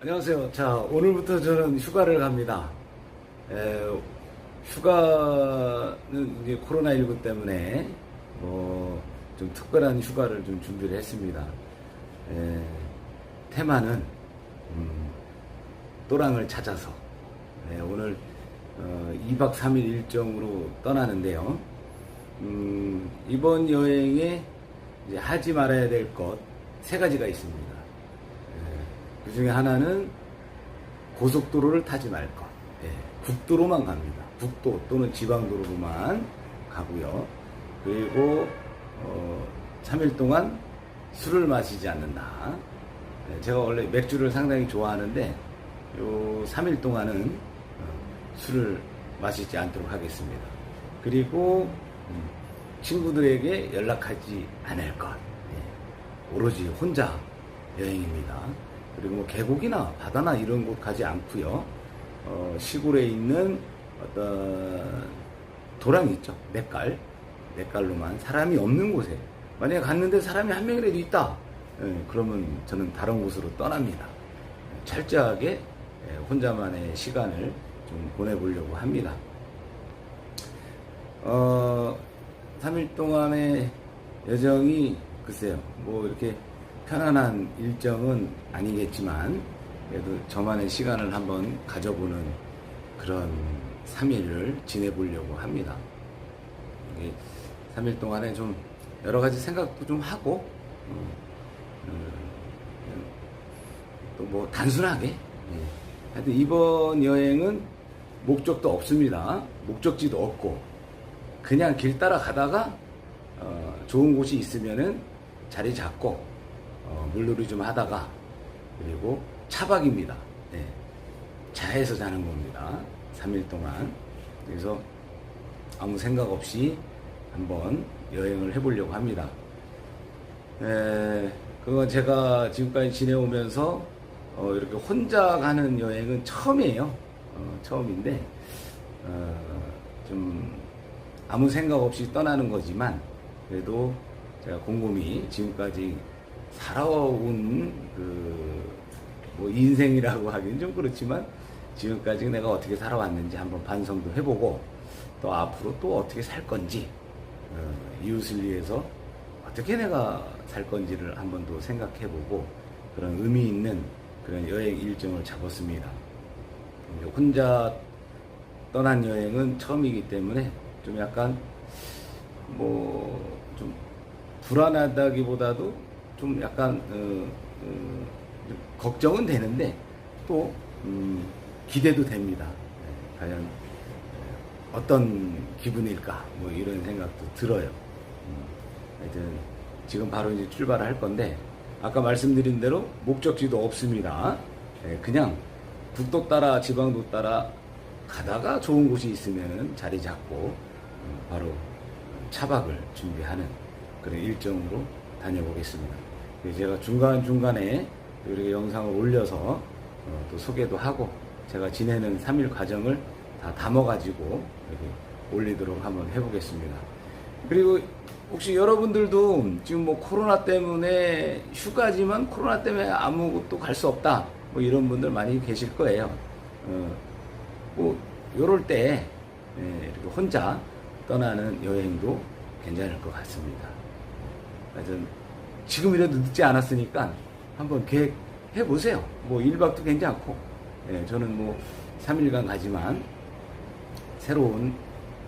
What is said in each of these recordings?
안녕하세요. 자, 오늘부터 저는 휴가를 갑니다. 에, 휴가는 이제 코로나19 때문에 뭐 좀 특별한 휴가를 좀 준비를 했습니다. 에, 테마는 음, 또랑을 찾아서 네, 오늘 어, 2박 3일 일정으로 떠나는데요. 음, 이번 여행에 하지 말아야 될 것 세 가지가 있습니다. 그 중에 하나는 고속도로를 타지 말 것. 예, 국도로만 갑니다. 국도 또는 지방도로로만 가고요. 그리고 어, 3일 동안 술을 마시지 않는다. 예, 제가 원래 맥주를 상당히 좋아하는데 요 3일 동안은 어, 술을 마시지 않도록 하겠습니다. 그리고 음, 친구들에게 연락하지 않을 것. 예, 오로지 혼자 여행입니다. 그리고 뭐 계곡이나 바다나 이런 곳 가지 않고요. 어, 시골에 있는 어떤 도랑이 있죠. 냇갈. 냇갈로만 사람이 없는 곳에 만약에 갔는데 사람이 한 명이라도 있다. 예, 그러면 저는 다른 곳으로 떠납니다. 철저하게 예, 혼자만의 시간을 좀 보내보려고 합니다. 어, 3일 동안의 여정이 글쎄요, 뭐 이렇게 편안한 일정은 아니겠지만 그래도 저만의 시간을 한번 가져보는 그런 3일을 지내보려고 합니다. 3일 동안에 좀 여러 가지 생각도 좀 하고 또 뭐 단순하게 예. 하여튼 이번 여행은 목적도 없습니다. 목적지도 없고 그냥 길 따라 가다가 어, 좋은 곳이 있으면은 자리 잡고 어, 물놀이 좀 하다가 그리고 차박입니다. 네. 차에서 자는 겁니다. 3일 동안. 그래서 아무 생각 없이 한번 여행을 해보려고 합니다. 에, 그건 제가 지금까지 지내오면서 어, 이렇게 혼자 가는 여행은 처음이에요. 어, 처음인데 어, 좀 아무 생각 없이 떠나는 거지만 그래도 제가 곰곰이 지금까지 살아온 그 뭐 인생이라고 하기는 좀 그렇지만 지금까지 내가 어떻게 살아왔는지 한번 반성도 해보고 또 앞으로 또 어떻게 살 건지 어, 이웃을 위해서 어떻게 내가 살 건지를 한번 더 생각해보고 그런 의미 있는 그런 여행 일정을 잡았습니다. 혼자 떠난 여행은 처음이기 때문에 좀 약간 뭐 좀 불안하다기보다도 좀 약간 어, 어, 좀 걱정은 되는데 또 음, 기대도 됩니다. 네, 과연 어떤 기분일까 뭐 이런 생각도 들어요. 음, 하여튼 지금 바로 이제 출발을 할 건데 아까 말씀드린 대로 목적지도 없습니다. 예, 그냥 국도 따라 지방도 따라 가다가 좋은 곳이 있으면 자리 잡고 어, 바로 차박을 준비하는 그런 일정으로 다녀보겠습니다. 제가 중간중간에 이렇게 영상을 올려서 어, 또 소개도 하고 제가 지내는 3일 과정을 다 담아가지고 올리도록 한번 해보겠습니다. 그리고 혹시 여러분들도 지금 뭐 코로나 때문에 휴가지만 코로나 때문에 아무것도 갈 수 없다 뭐 이런 분들 많이 계실 거예요. 어, 뭐 요럴 때 예, 이렇게 혼자 떠나는 여행도 괜찮을 것 같습니다. 하여튼 지금이라도 늦지 않았으니까 한번 계획해 보세요. 뭐 1박도 괜찮고 예, 저는 뭐 3일간 가지만 새로운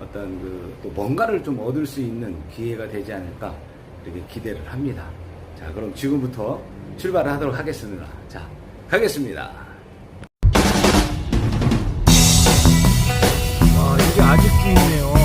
어떤 그 또 뭔가를 좀 얻을 수 있는 기회가 되지 않을까 이렇게 기대를 합니다. 자, 그럼 지금부터 출발을 하도록 하겠습니다. 자, 가겠습니다. 아, 이게 아직도 있네요.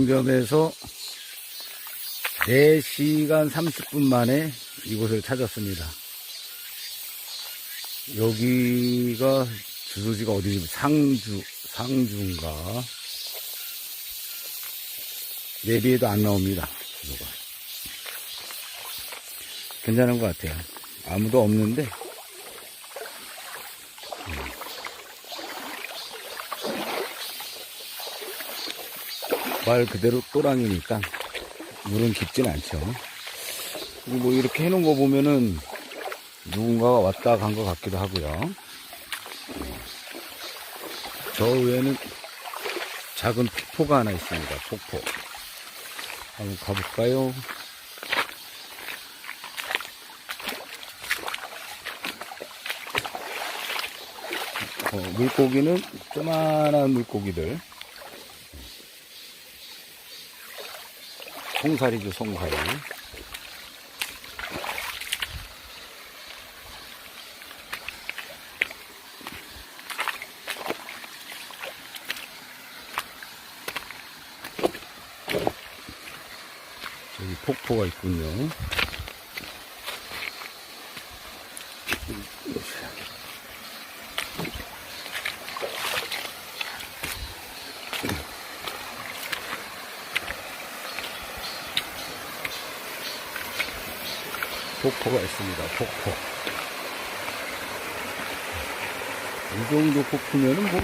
병점에서 4시간 30분 만에 이곳을 찾았습니다. 여기가 주소지가 어디지? 상주, 상주인가? 내비에도 안 나옵니다. 주소가. 괜찮은 것 같아요. 아무도 없는데. 말 그대로 또랑이니까 물은 깊진 않죠. 뭐 이렇게 해놓은 거 보면은 누군가가 왔다 간 것 같기도 하고요. 저 위에는 작은 폭포가 하나 있습니다. 폭포. 한번 가볼까요? 어, 물고기는 조만한 물고기들. 송사리죠, 송사리. 저기 폭포가 있군요. 폭포가 있습니다. 폭포. 이 정도 폭포면은 뭐,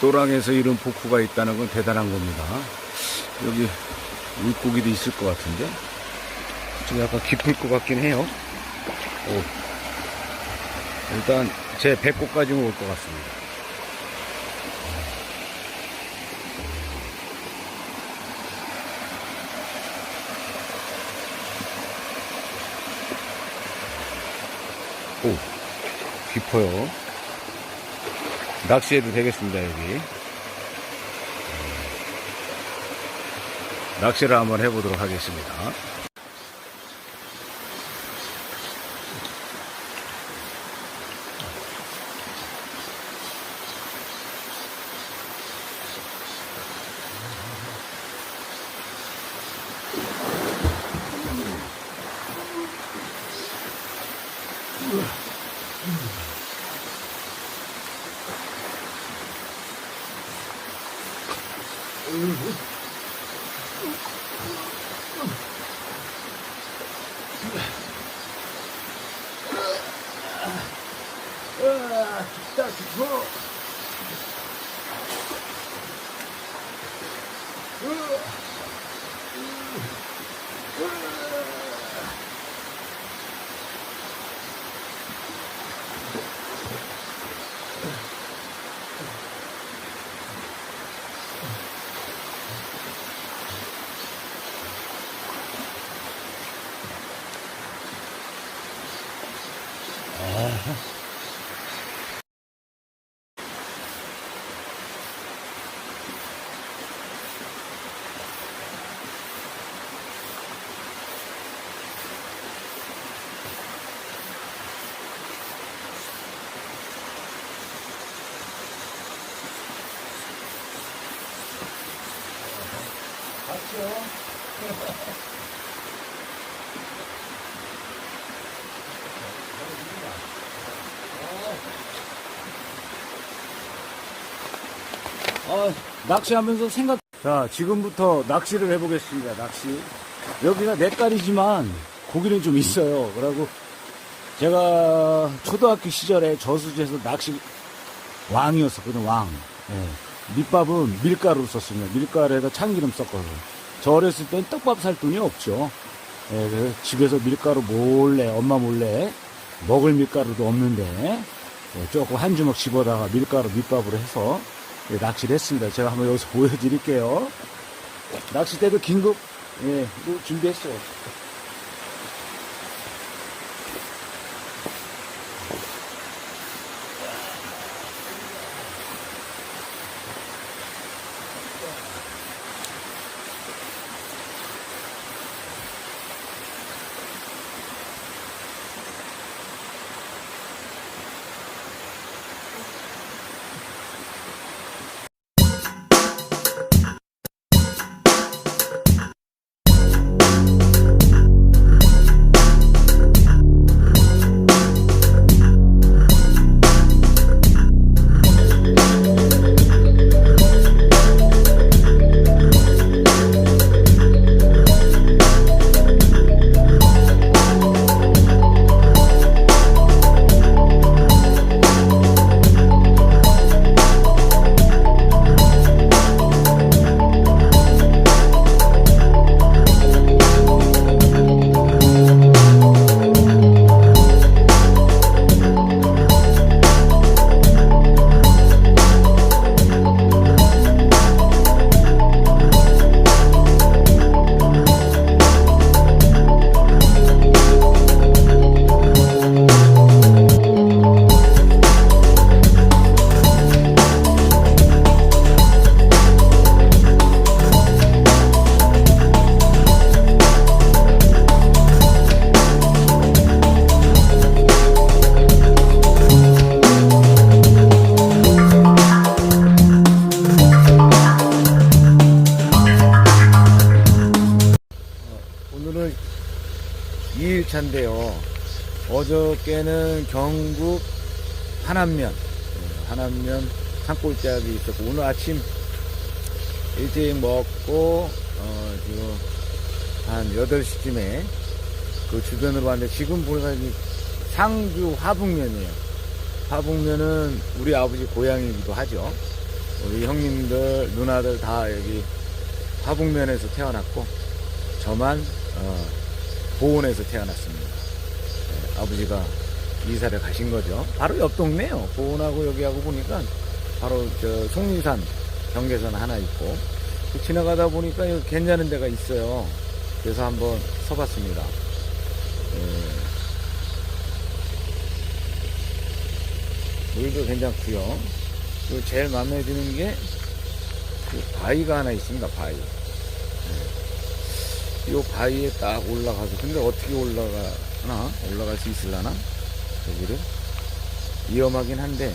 또랑에서 이런 폭포가 있다는 건 대단한 겁니다. 여기 물고기도 있을 것 같은데? 좀 약간 깊을 것 같긴 해요. 오. 일단 제 배꼽까지는 올것 같습니다. 오, 깊어요. 낚시해도 되겠습니다, 여기. 낚시를 한번 해보도록 하겠습니다. Mm-hmm. 어, 낚시하면서 생각. 자, 지금부터 낚시를 해보겠습니다. 낚시. 여기가 냇가리지만 고기는 좀 있어요. 그러고 제가 초등학교 시절에 저수지에서 낚시 왕이었었거든, 왕. 예. 밑밥은 밀가루를 썼습니다. 밀가루에다 참기름 섞어서. 저 어렸을 땐 떡밥 살 돈이 없죠. 예, 그래서 집에서 밀가루 몰래, 엄마 몰래 먹을 밀가루도 없는데 예, 조금 한 주먹 집어다가 밀가루 밑밥으로 해서 예, 낚시를 했습니다. 제가 한번 여기서 보여드릴게요. 낚싯대도 긴급 예, 뭐 준비했어요. 차인데요. 어저께는 경북 하남면, 예, 하남면 산골짜기 있었고, 오늘 아침 일찍 먹고, 어, 지금 한 8시쯤에 그 주변으로 왔는데, 지금 보니까 이 상주 화북면이에요. 화북면은 우리 아버지 고향이기도 하죠. 우리 형님들, 누나들 다 여기 화북면에서 태어났고, 저만, 어, 보온에서 태어났습니다. 예, 아버지가 이사를 가신 거죠. 바로 옆 동네요. 보온하고 여기하고 보니까 바로 저 송리산 경계선 하나 있고 그 지나가다 보니까 괜찮은 데가 있어요. 그래서 한번 서봤습니다. 예, 물도 괜찮고요. 그리고 제일 마음에 드는 게그 바위가 하나 있습니다. 바위. 이 바위에 딱 올라가서 근데 어떻게 올라가나? 올라갈 수 있을라나? 여기를? 위험하긴 한데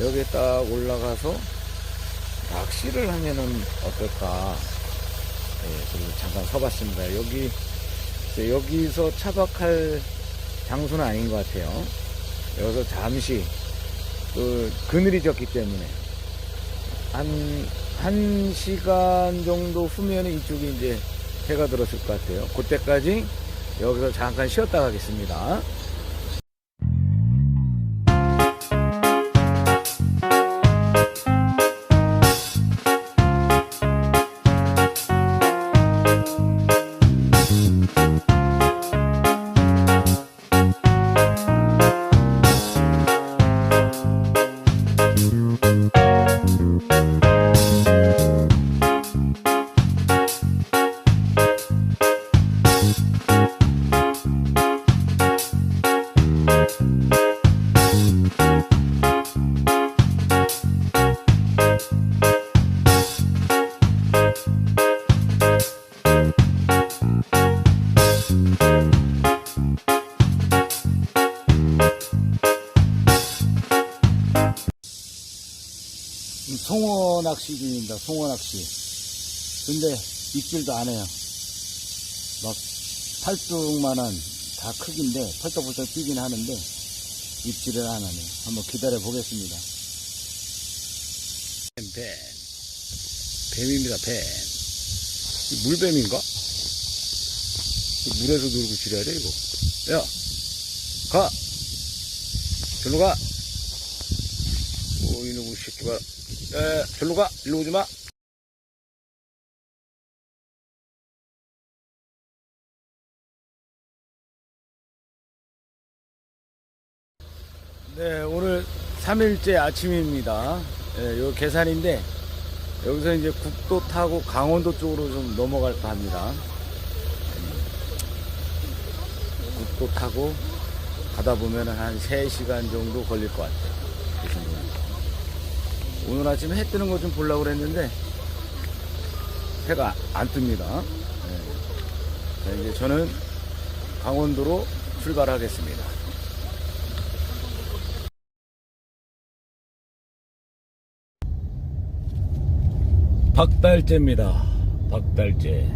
여기에 딱 올라가서 낚시를 하면은 어떨까? 예, 그리고 잠깐 서봤습니다. 여기 여기서 차박할 장소는 아닌 것 같아요. 여기서 잠시 그 그늘이 졌기 때문에. 한, 한 시간 정도 후면은 이쪽이 이제 해가 들었을 것 같아요. 그때까지 여기서 잠깐 쉬었다 가겠습니다. 송어 낚시 중입니다. 송어 낚시. 근데 입질도 안 해요. 막 팔뚝만한 다 크기인데 펄떡펄떡 뛰긴 하는데 입질을 안 하네요. 한번 기다려 보겠습니다. 뱀. 뱀입니다, 뱀. 이 물뱀인가? 이 물에서 놀고 지려야 돼, 이거. 야! 가! 절로 가! 오, 이놈의 새끼가. 에, 절로 가! 일로 오지 마! 네, 오늘 3일째 아침입니다. 예, 요 계산인데, 여기서 이제 국도 타고 강원도 쪽으로 좀 넘어갈까 합니다. 음, 국도 타고 가다 보면 한 3시간 정도 걸릴 것 같아요. 오늘 아침에 해 뜨는 거 좀 보려고 그랬는데, 해가 안 뜹니다. 예. 자, 이제 저는 강원도로 출발하겠습니다. 박달재입니다. 박달재.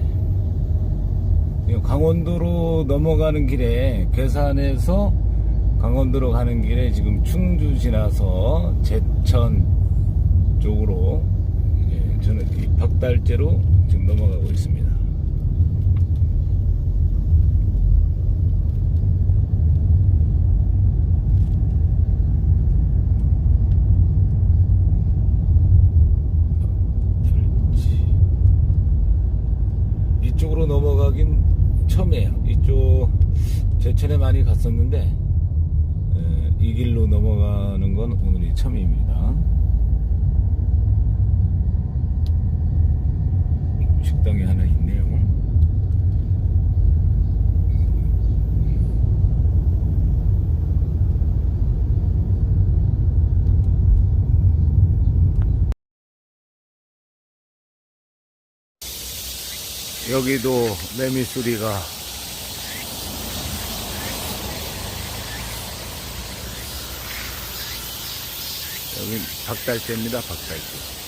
이 강원도로 넘어가는 길에 괴산에서 강원도로 가는 길에 지금 충주 지나서 제천 쪽으로 예, 저는 이 박달재로 지금 넘어가고 있습니다. 이쪽으로 넘어가긴 처음이에요. 이쪽 제천에 많이 갔었는데 에, 이 길로 넘어가는 건 오늘이 처음입니다. 식당이 하나 있네요. 여기도 매미 소리가 여기 박달재입니다 박달재